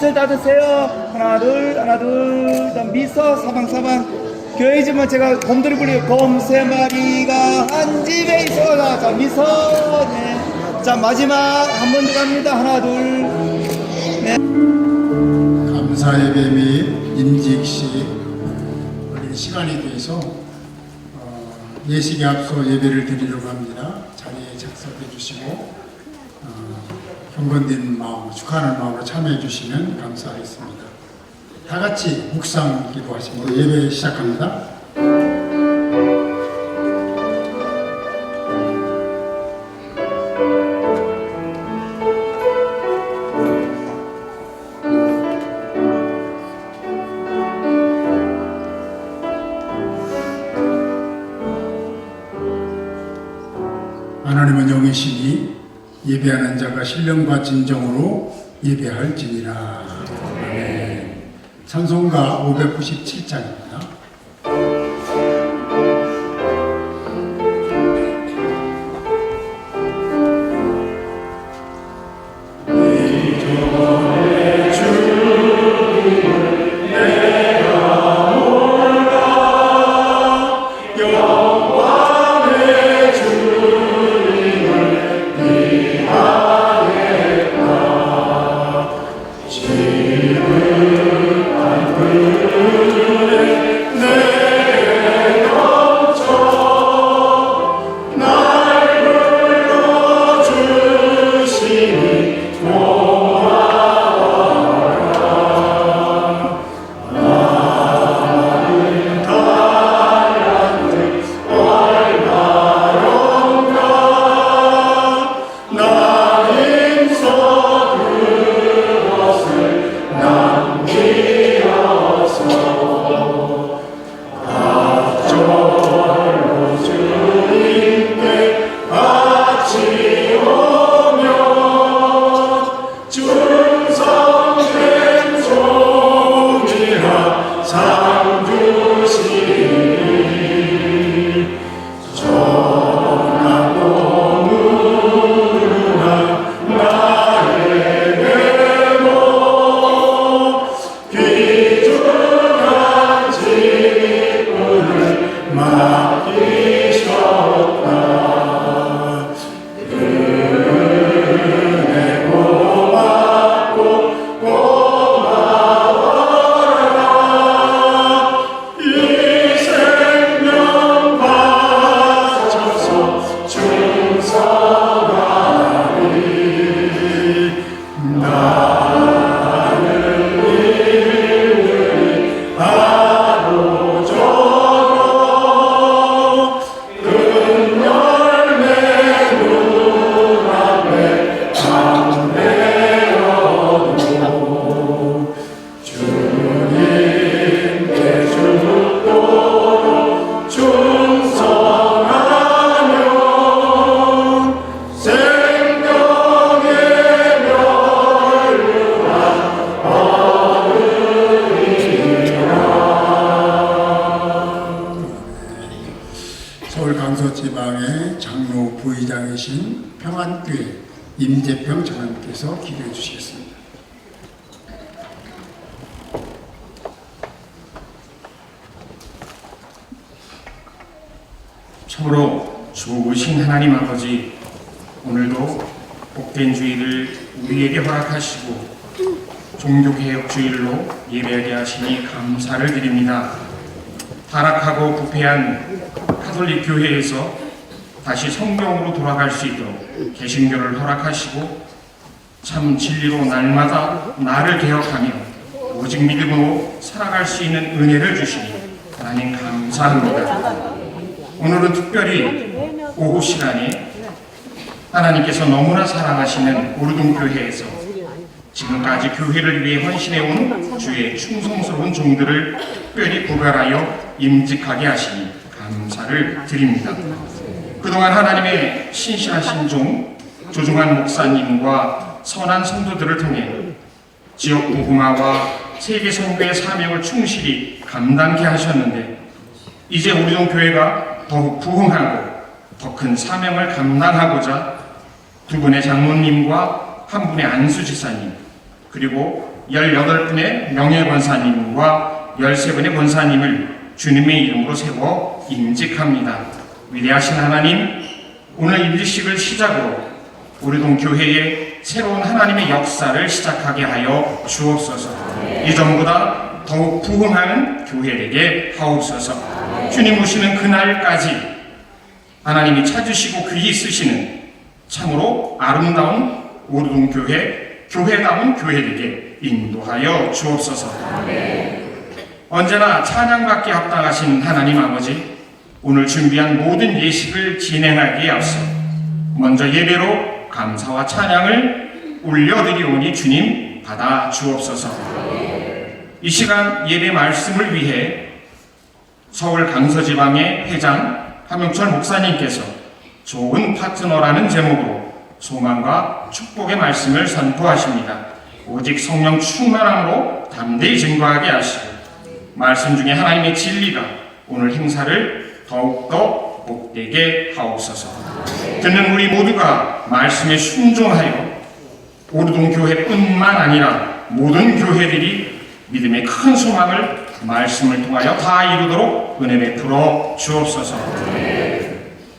입술 닫으세요. 하나 둘 하나 둘. 자, 미소 사방 사방. 교회지만 제가 곰돌이 불리요 곰세 마리가 한 집에 있어. 자, 자 미소. 네. 자 마지막 한 번 더 갑니다. 하나 둘. 감사 예배 및 임직식 우리 시간에 대해서 어, 예식에 앞서 예배를 드리려고 합니다. 자리에 착석해 주시고 어, 경건된 마음, 축하하는 마음으로 참여해 주시면 감사하겠습니다. 다 같이 묵상 기도하시고 예배 시작합니다. 예배하는 자가 신령과 진정으로 예배할지니라. 찬송가 597장 부의장이신 평안교회 임재평 장로님께서 기도해 주시겠습니다. 참으로 좋으신 하나님 아버지 오늘도 복된 주일을 우리에게 허락하시고 종교개혁 주일로 예배하게 하시니 감사를 드립니다. 타락하고 부패한 카톨릭 교회에서 다시 성경으로 돌아갈 수 있도록 개신교를 허락하시고 참 진리로 날마다 나를 개혁하며 오직 믿음으로 살아갈 수 있는 은혜를 주시니 하나님 감사합니다. 오늘은 특별히 오후 시간에 하나님께서 너무나 사랑하시는 오르동교회에서 지금까지 교회를 위해 헌신해온 주의 충성스러운 종들을 특별히 구별하여 임직하게 하시니 감사를 드립니다. 그동안 하나님의 신실하신 종 조중한 목사님과 선한 성도들을 통해 지역 무궁화와 세계 선교의 사명을 충실히 감당케 하셨는데 이제 우리동 교회가 더욱 부흥하고 더 큰 사명을 감당하고자 두 분의 장로님과 한 분의 안수 지사님 그리고 18분의 명예 권사님과 13분의 권사님을 주님의 이름으로 세워 임직합니다. 위대하신 하나님, 오늘 임직식을 시작으로 우리 동 교회에 새로운 하나님의 역사를 시작하게 하여 주옵소서. 이전보다 더욱 부흥하는 교회 되게 하옵소서. 주님 오시는 그날까지 하나님이 찾으시고 귀히 쓰시는 참으로 아름다운 오르동 교회, 교회다운 교회 되게 인도하여 주옵소서. 언제나 찬양받기 합당하신 하나님 아버지, 오늘 준비한 모든 예식을 진행하기에 앞서 먼저 예배로 감사와 찬양을 올려드리오니 주님 받아 주옵소서. 이 시간 예배 말씀을 위해 서울 강서지방의 회장 함영철 목사님께서 좋은 파트너라는 제목으로 소망과 축복의 말씀을 선포하십니다. 오직 성령 충만함으로 담대히 증거하게 하시고 말씀 중에 하나님의 진리가 오늘 행사를 더욱더 복되게 하옵소서. 듣는 우리 모두가 말씀에 순종하여 오르동 교회뿐만 아니라 모든 교회들이 믿음의 큰 소망을 말씀을 통하여 다 이루도록 은혜 베풀어 주옵소서.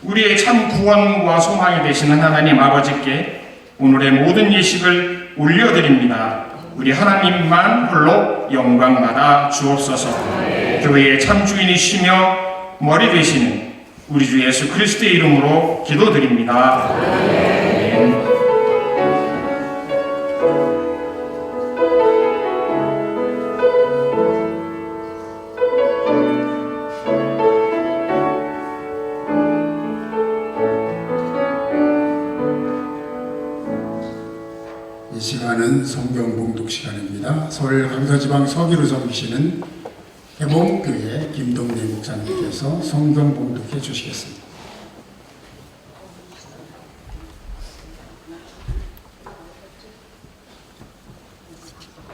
우리의 참 구원과 소망이 되시는 하나님 아버지께 오늘의 모든 예식을 올려드립니다. 우리 하나님만 홀로 영광 받아 주옵소서. 교회의 참 주인이시며 머리 되시는 우리 주 예수 그리스도의 이름으로 기도드립니다. 아멘. 이 시간은 성경 봉독 시간입니다. 서울 강서지방 서기로 섬기시는 해봉교회 김동래 목사님께서 성경 봉독해 주시겠습니다.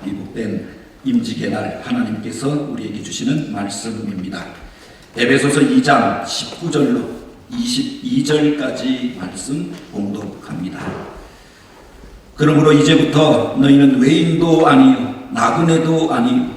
이 복된 임직의 날 하나님께서 우리에게 주시는 말씀입니다. 에베소서 2장 19절로 22절까지 말씀 봉독합니다. 그러므로 이제부터 너희는 외인도 아니요 나그네도 아니요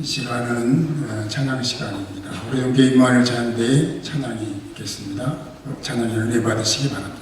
이 시간은 어, 찬양 시간입니다. 우리 영계 임마을 자연대에 찬양이 있겠습니다. 찬양의 은혜 받으시기 바랍니다.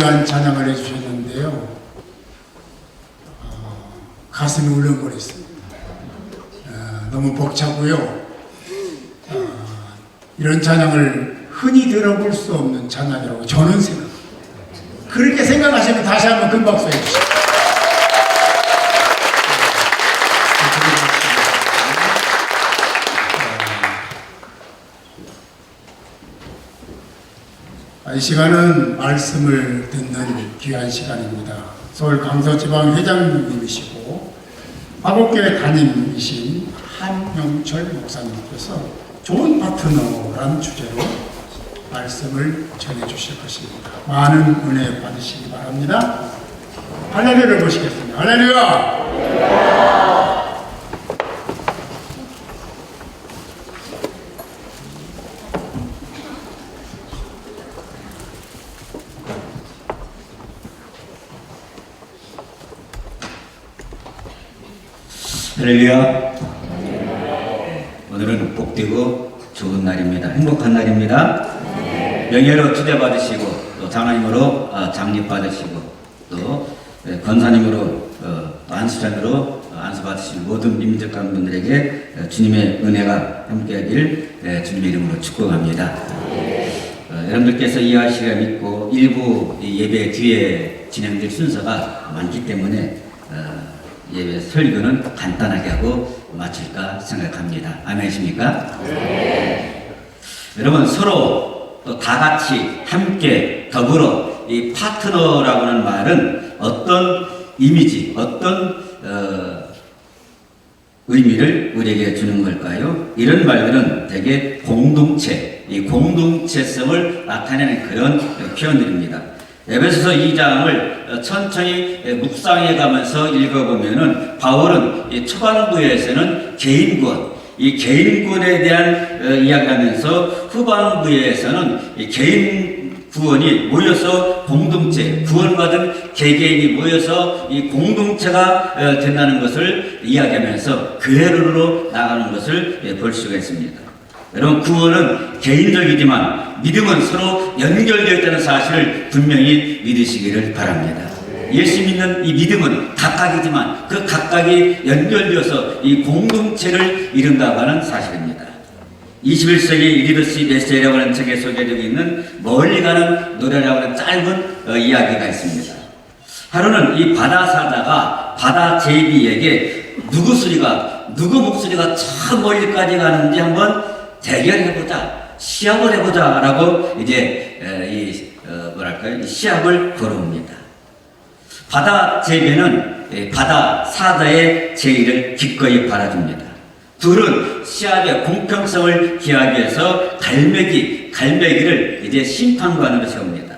귀한 찬양을 해주셨는데요. 어, 가슴이 울렁거렸습니다. 어, 너무 벅차고요. 어, 이런 찬양을 흔히 들어볼 수 없는 찬양이라고 저는 생각합니다. 그렇게 생각하시면 다시 한번 큰 박수 해주시죠. 아, 이 시간은 말씀을 듣는 귀한 시간입니다. 서울 강서지방 회장님이시고 화곡교회 담임이신 한영철 목사님께서 좋은 파트너란 주제로 말씀을 전해주실 것입니다. 많은 은혜 받으시기 바랍니다. 할렐루야를 보시겠습니다. 할렐루야! 할렐루야. 오늘은 복되고 좋은 날입니다. 행복한 날입니다. 명예로 투대 받으시고 또 장로님으로 아, 장립 받으시고 또 예, 권사님으로 어, 안수장으로 어, 안수 받으신 모든 민족관 분들에게 어, 주님의 은혜가 함께하길 예, 주님의 이름으로 축복합니다. 어, 여러분들께서 이해하시리라 믿고 일부 이 예배 뒤에 진행될 순서가 많기 때문에 어, 예배 설교는 간단하게 하고 마칠까 생각합니다. 아멘이십니까? 여러분 서로 또 다 같이 함께 더불어 이 파트너라고 하는 말은 어떤 이미지, 어떤 어, 의미를 우리에게 주는 걸까요? 이런 말들은 대개 공동체, 이 공동체성을 나타내는 그런 표현들입니다. 에베소서 2장을 천천히 묵상해 가면서 읽어보면은 바울은 이 초반부에서는 개인권, 이 개인권에 대한 어, 이야기하면서 후반부에서는 이 개인 구원이 모여서 공동체, 구원받은 개개인이 모여서 이 공동체가 어, 된다는 것을 이야기하면서 교회로 나가는 것을 예, 볼 수가 있습니다. 여러분 구원은 개인적이지만 믿음은 서로 연결되어 있다는 사실을 분명히 믿으시기를 바랍니다. 예수 믿는 이 믿음은 각각이지만 그 각각이 연결되어서 이 공동체를 이룬다고 하는 사실입니다. 21세기 리더십 메시지라고 하는 책에 소개되고 있는 멀리 가는 노래라고 하는 짧은 어, 이야기가 있습니다. 하루는 이 바다 사다가 바다 제비에게 누구 소리가 누구 목소리가 저 멀리까지 가는지 한번 대결해보자 시합을 해보자라고 이제 에, 이 어, 뭐랄까요 이 시합을 걸어옵니다. 바다 제비는 에, 바다 사다의 제의를 기꺼이 받아줍니다. 둘은 시합의 공평성을 기하기 위해서 갈매기, 갈매기를 이제 심판관으로 세웁니다.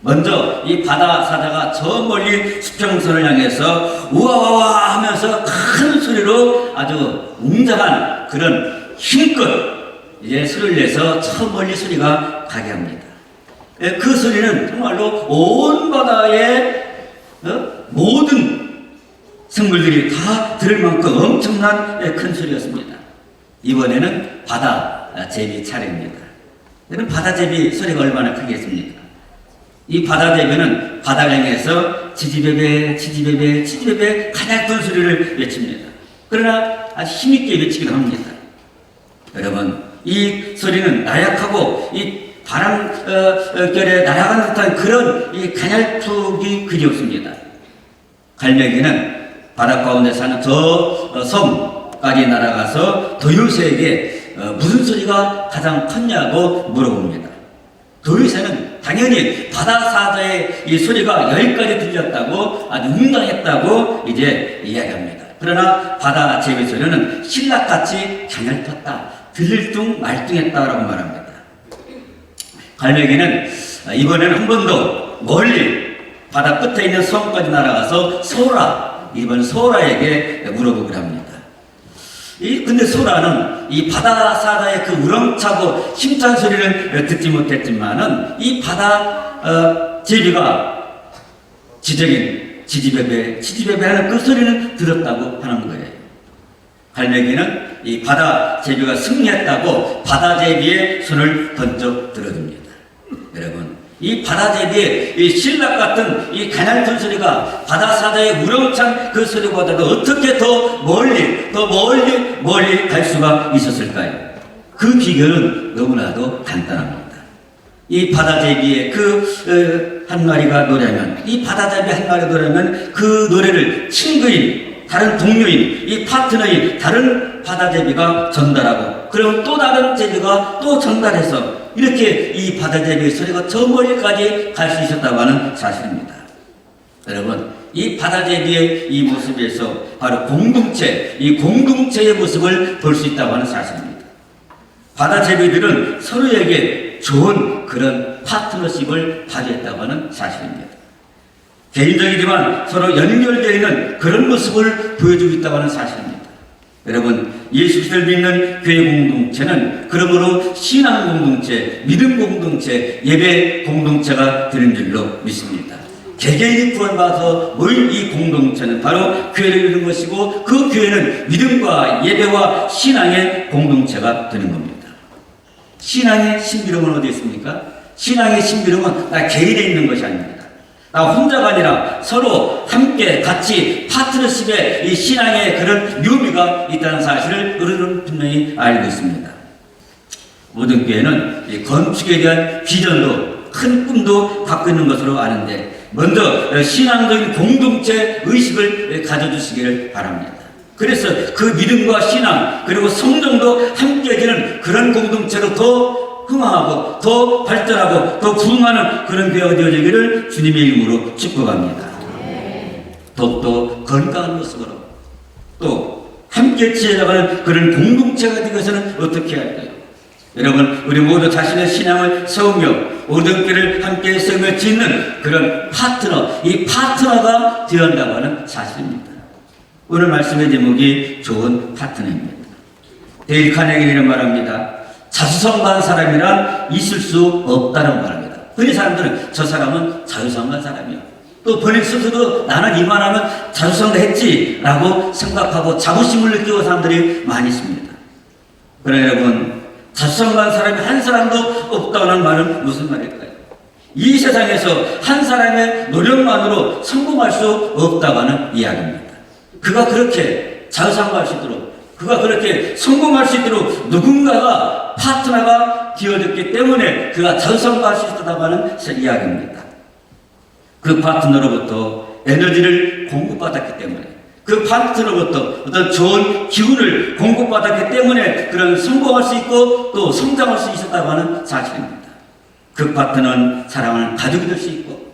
먼저 이 바다 사자가 저 멀리 수평선을 향해서 우와와와 하면서 큰 소리로 아주 웅장한 그런 힘껏 이제 소리를 내서 저 멀리 소리가 가게 합니다. 예, 그 소리는 정말로 온 바다의 어? 모든 생물들이 다 들을 만큼 엄청난 예, 큰 소리였습니다. 이번에는 바다 아, 제비 차례입니다. 여러분 바다 제비 소리가 얼마나 크겠습니까? 이 바다 제비는 바다를 향해서 지지배배 지지배배 지지배배 가장 큰 소리를 외칩니다. 그러나 아주 힘있게 외치기도 합니다. 여러분 이 소리는 나약하고 이 바람결에 날아가는 듯한 그런 이 가냘프기 그리 없습니다. 갈매기는 바다 가운데 사는 저 어, 섬까지 날아가서 어, 무슨 소리가 가장 컸냐고 물어봅니다. 도요새는 당연히 바다 사자의 이 소리가 여기까지 들렸다고 아주 웅당했다고 이제 이야기합니다. 그러나 바다 제비 소리는 신락같이 가냘떴다. 들릴 둥 말둥했다라고 말합니다. 갈매기는 이번에는 한 번 더 멀리 바다 끝에 있는 섬까지 날아가서 소라 이번 소라에게 물어보기로 합니다. 이 근데 소라는 이 바다 사자의 그 우렁차고 힘찬 소리를 듣지 못했지만은 이 바다 어, 제비가 지적인 지지배배 지지배배하는 그 소리는 들었다고 하는 거예요. 갈매기는 이 바다 제비가 승리했다고 바다 제비의 손을 번쩍 들어줍니다. 여러분, 이 바다 제비의 이 신락 같은 이 가냘픈 소리가 바다 사자의 우렁찬 그 소리보다도 어떻게 더 멀리, 더 멀리, 멀리 갈 수가 있었을까요? 그 비결은 너무나도 간단합니다. 이 바다제비의 그 한 마리가 노래하면 이 바다제비 한 마리가 노래하면 그 노래를 친구인 다른 동료인 이 파트너인 다른 바다제비가 전달하고 그럼 또 다른 제비가 또 전달해서 이렇게 이 바다제비의 소리가 저 멀리까지 갈 수 있었다고 하는 사실입니다. 여러분 이 바다제비의 이 모습에서 바로 공동체 이 공동체의 모습을 볼 수 있다고 하는 사실입니다. 바다 제비들은 서로에게 좋은 그런 파트너십을 발휘했다고 하는 사실입니다. 개인적이지만 서로 연결되어 있는 그런 모습을 보여주고 있다고 하는 사실입니다. 여러분, 예수 그리스도를 믿는 교회 공동체는 그러므로 신앙 공동체, 믿음 공동체, 예배 공동체가 되는 줄로 믿습니다. 개개인이 구원받아서 모인 이 공동체는 바로 교회를 이루는 것이고 그 교회는 믿음과 예배와 신앙의 공동체가 되는 겁니다. 신앙의 신비로움은 어디 있습니까? 신앙의 신비로움은 나 개인에 있는 것이 아닙니다. 나 혼자가 아니라 서로 함께 같이 파트너십의 이 신앙의 그런 묘미가 있다는 사실을 우리는 분명히 알고 있습니다. 모든 교회는 이 건축에 대한 비전도 큰 꿈도 갖고 있는 것으로 아는데 먼저 신앙적인 공동체 의식을 가져주시기를 바랍니다. 그래서 그 믿음과 신앙 그리고 성령도 함께해지는 그런 공동체로 더 흥황하고 더 발전하고 더 부흥하는 그런 교회가 되어지기를 주님의 이름으로 축복합니다. 더욱더 건강한 모습으로 또 함께 지어나가는 그런 공동체가 되기 위해서는 어떻게 할까요? 여러분 우리 모두 자신의 신앙을 세우며 모든 교를 함께 세우며 짓는 그런 파트너 이 파트너가 되어야 한다고 하는 사실입니다. 오늘 말씀의 제목이 좋은 파트너입니다. 데일 카네기는 말합니다. 자수성가한 사람이란 있을 수 없다는 말합니다. 흔히 사람들은 저 사람은 자수성가한 사람이야. 또 본인 스스로 나는 이만하면 자수성가했지라고 생각하고 자부심을 느끼고 사람들이 많이 있습니다. 그러나 여러분 자수성가한 사람이 한 사람도 없다는 말은 무슨 말일까요? 이 세상에서 한 사람의 노력만으로 성공할 수 없다고 하는 이야기입니다. 그가 그렇게 자유상가할 수 있도록 그가 그렇게 성공할 수 있도록 누군가가 파트너가 되어졌기 때문에 그가 자유상가할 수 있다고 하는 이야기입니다. 그 파트너로부터 에너지를 공급받았기 때문에 그 파트너로부터 어떤 좋은 기운을 공급받았기 때문에 그런 성공할 수 있고 또 성장할 수 있었다고 하는 사실입니다. 그 파트너는 사랑하는 가족이 될 수 있고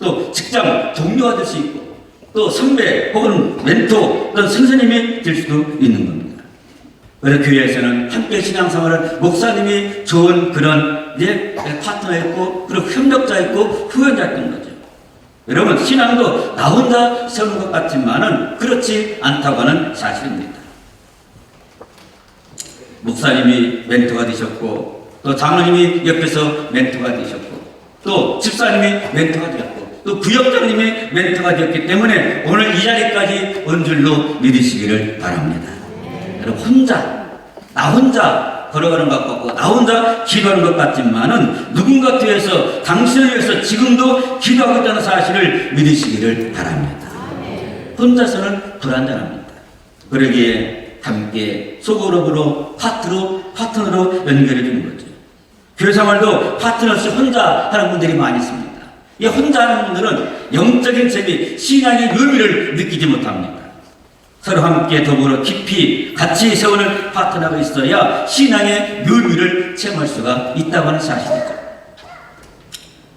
또 직장 동료가 될 수 있고 또 선배 혹은 멘토 또는 선생님이 될 수도 있는 겁니다. 그래서 교회에서는 함께 신앙생활을 목사님이 좋은 그런 이제 파트너였고 그리고 협력자였고 후원자였던 거죠. 여러분 신앙도 나 혼자 세우는 것 같지만은 그렇지 않다고 하는 사실입니다. 목사님이 멘토가 되셨고 또 장로님이 옆에서 멘토가 되셨고 또 집사님이 멘토가 되었고 또 부역장님이 멘토가 되었기 때문에 오늘 이 자리까지 온 줄로 믿으시기를 바랍니다. 여러분 혼자 나 혼자 걸어가는 것 같고 나 혼자 기도하는 것 같지만은 누군가 뒤에서 당신을 위해서 지금도 기도하고 있다는 사실을 믿으시기를 바랍니다. 혼자서는 불안전합니다. 그러기에 함께 소그룹으로 파트로 파트너로 연결해 주는 거죠. 교회 생활도 파트너 없이 혼자 하는 분들이 많이 있습니다. 이 혼자 하는 분들은 영적인 재미, 신앙의 묘미를 느끼지 못합니다. 서로 함께 더불어 깊이 같이 세우는 파트너가 있어야 신앙의 묘미를 체험할 수가 있다고 하는 사실이죠.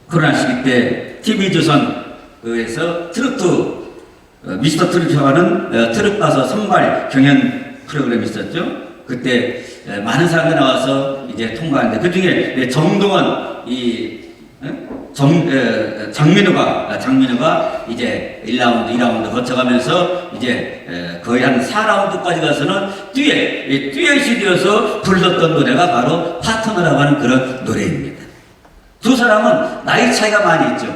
코로나 시기 때 TV조선에서 트로트 어, 미스터 트롯이라는 어, 트롯 가서 선발 경연 프로그램이 있었죠. 그때 에, 많은 사람들이 나와서 이제 통과하는데 그 중에 정동원 이 어? 정, 에, 장민호가 아, 장민호가 이제 1라운드, 2라운드 거쳐가면서 이제 에, 거의 한 4라운드까지 가서는 듀엣, 이 듀엣이 되어서 불렀던 노래가 바로 파트너라고 하는 그런 노래입니다. 두 사람은 나이 차이가 많이 있죠.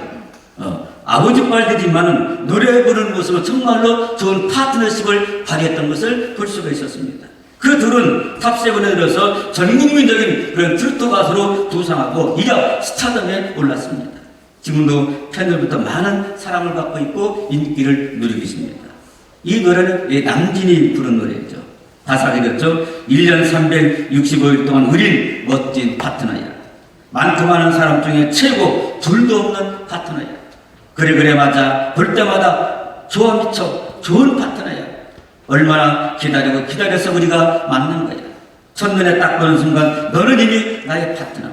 어, 아버지 빨들이만은 노래 부르는 모습은 정말로 좋은 파트너십을 발휘했던 것을 볼 수가 있었습니다. 그 둘은 탑세븐에 들어서 전국민적인 그런 트로트 가수로 부상하고 이력 스타덤에 올랐습니다. 지금도 팬들부터 많은 사랑을 받고 있고 인기를 누리고 있습니다. 이 노래는 예, 남진이 부른 노래죠. 가사가 이렇죠. 1년 365일 동안 우린 멋진 파트너야. 많고 많은 사람 중에 최고 둘도 없는 파트너야. 그래 그래 맞아. 볼 때마다 좋아 미쳐. 좋은 파트너야. 얼마나 기다리고 기다려서 우리가 만난 거야. 첫눈에 딱 보는 순간 너는 이미 나의 파트너.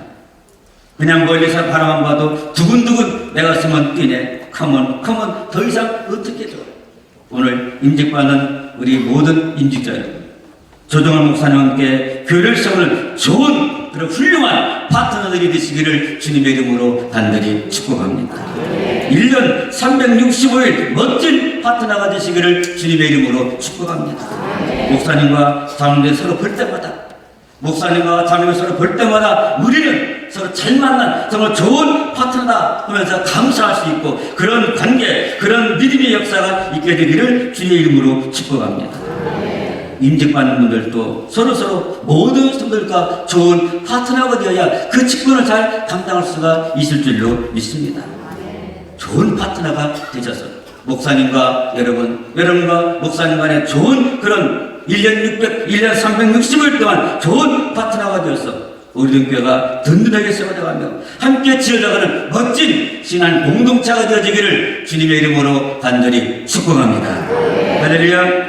그냥 멀리서 바라만 봐도 두근두근 내 가슴은 뛰네. 컴온 컴온 더 이상 어떻게 줘. 오늘 임직받는 우리 모든 인직자 여러분. 조정원 목사님과 함께 세우는 좋은 그런 훌륭한 파트너들이 되시기를 주님의 이름으로 단단히 축복합니다. 1년 365일 멋진 파트너가 되시기를 주님의 이름으로 축복합니다. 목사님과 자매들 서로 볼 때마다 목사님과 자매를 서로 볼 때마다 우리는 서로 잘 만난 정말 좋은 파트너다 하면서 감사할 수 있고 그런 관계, 그런 믿음의 역사가 있게 되기를 주님의 이름으로 축복합니다. 임직받는 분들도 서로서로 모든 성들과 좋은 파트너가 되어야 그 직분을 잘 감당할 수가 있을 줄로 믿습니다. 좋은 파트너가 되셔서 목사님과 여러분, 여러분과 목사님 간에 좋은 그런 1년 600, 1년 360일 동안 좋은 파트너가 되어서 우리 교회가 든든하게 세워져가며 함께 지어져가는 멋진 신한 공동체가 되어지기를 주님의 이름으로 간절히 축복합니다. 할렐루야.